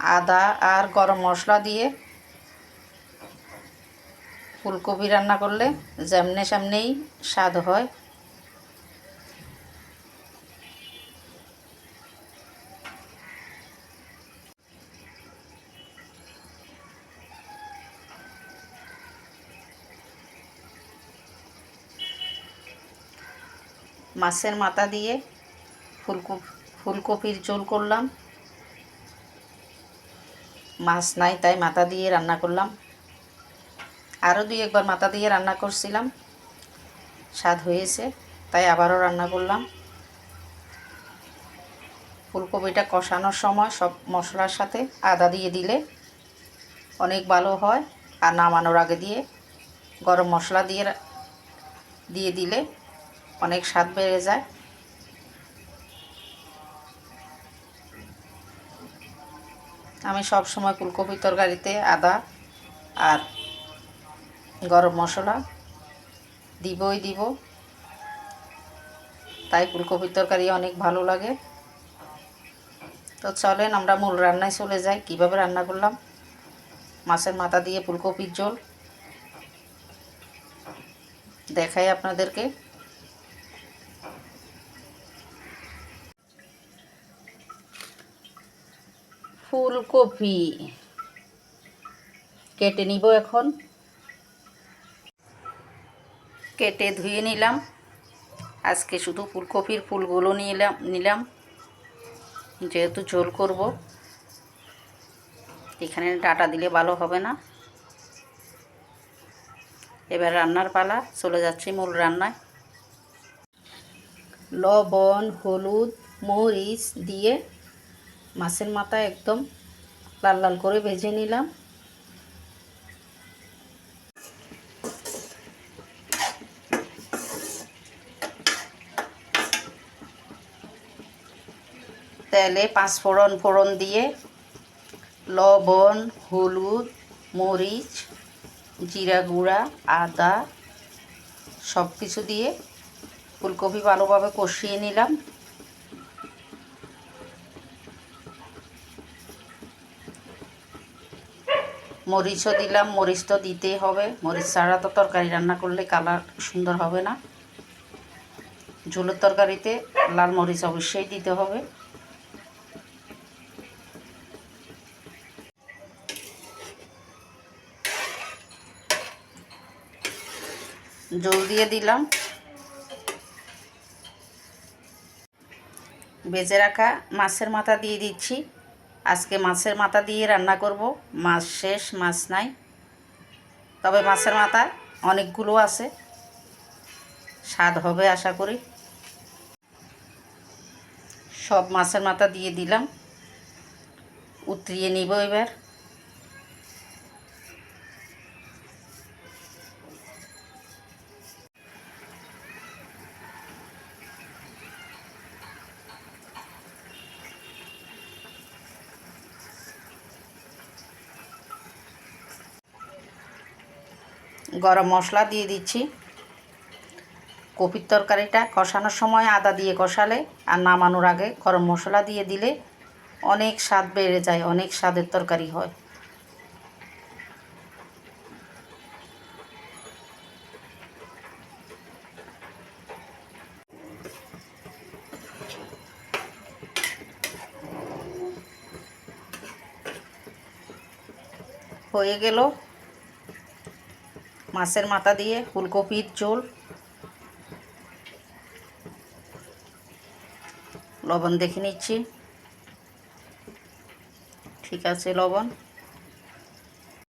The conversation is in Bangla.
আদা আর গরম মশলা দিয়ে ফুলকপি রান্না করলে যেমনে সামনেই স্বাদ হয়। মাছের মাথা দিয়ে ফুলকপি, ফুলকপির ঝোল করলাম। মাছ নাই, তাই মাথা দিয়ে রান্না করলাম। আরও দুই একবার মাথা দিয়ে রান্না করছিলাম। স্বাদ হয়েছে, তাই আবারও রান্না করলাম। ফুলকপিটা কষানোর সময় সব মশলার সাথে আদা দিয়ে দিলে অনেক ভালো হয়, আর নামানোর আগে দিয়ে গরম মশলা দিয়ে দিয়ে দিলে অনেক স্বাদ বেড়ে যায়। আমি সব সময় ফুলকপি তরকারিতে আদা আর গরম মশলা দিবই দিব। তাই ফুলকপির তরকারি অনেক ভালো লাগে। তো চলেন আমরা মূল রান্নায় চলে যাই। কীভাবে রান্না করলাম? মাছের মাথা দিয়ে ফুলকপির ঝোল। দেখাই আপনাদেরকে। ফুলকপি। কেটে নিব এখন। কেটে ধুয়ে নিলাম। আজকে শুধু ফুলকপির ফুলগুলো নিলাম নিলাম। যেহেতু ঝোল করব, এখানে ডাটা দিলে ভালো হবে না। এবার রান্নার পালা, চলে যাচ্ছি মূল রান্নায়। লবণ, হলুদ, মরিচ দিয়ে মাছের মাথা একদম লাল লাল করে ভেজে নিলাম। তেলে পাঁচ ফোড়ন ফোড়ন দিয়ে লবণ, হলুদ, মরিচ, জিরা গুঁড়া, আদা সব কিছু দিয়ে ফুলকপি ভালোভাবে কষিয়ে নিলাম। মরিচও দিলাম, মরিচ তো দিতেই হবে। মরিচ ছাড়া তো তরকারি রান্না করলে কালার সুন্দর হবে না। ঝোলের তরকারিতে লাল মরিচ অবশ্যই দিতে হবে। জল দিয়ে দিলাম। বেজে রাখা মাছের মাথা দিয়ে দিচ্ছি। আজকে মাছের মাথা দিয়ে রান্না করব। মাছ শেষ, মাছ নাই। তবে মাছের মাথা অনেকগুলো আছে। স্বাদ হবে আশা করি। সব মাছের মাথা দিয়ে দিলাম। উতরিয়ে নিব এবার। গরম মশলা দিয়ে দিচ্ছি। কপির তরকারিটা কষানোর সময় আদা দিয়ে কষালে আর নামানোর আগে গরম মশলা দিয়ে দিলে অনেক স্বাদ বেড়ে যায়, অনেক স্বাদের তরকারি হয়। হয়ে গেল মাছের মাথা দিয়ে ফুলকপির ঝোল লবণ দেখে নিচ্ছি। ঠিক আছে লবণ।